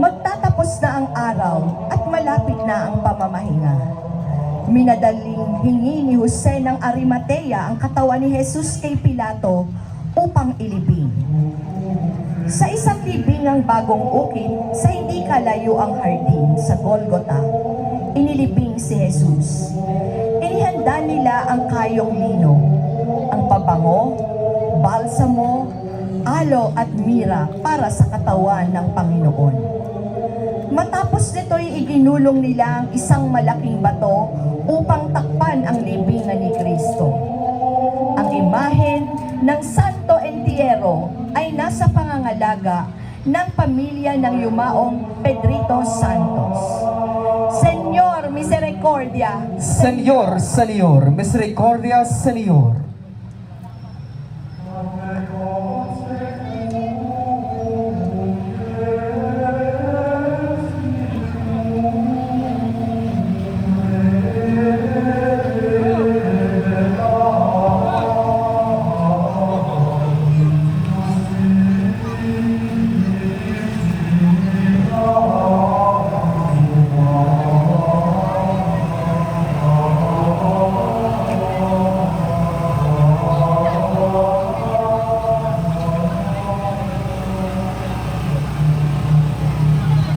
Magtatapos na ang araw at malapit na ang pamamahinga. Minadaling hingi ni Jose ng Arimatea ang katawan ni Jesus kay Pilato upang ilibing. Sa isang libingang bagong ukit sa hindi kalayo ang hardin sa Golgota, inilibing si Jesus. Inihanda nila ang kayong lino, ang pabango, balsamo, alo at mira para sa katawan ng Panginoon. Matapos nito'y iginulong nila ang isang malaking bato upang takpan ang libingan ni Kristo. Ang imahen ng Santo Entierro ay nasa pangangalaga ng pamilya ng yumaong Pedrito Santos. Senyor Misericordia, Senyor, Senyor, Misericordia, Senyor.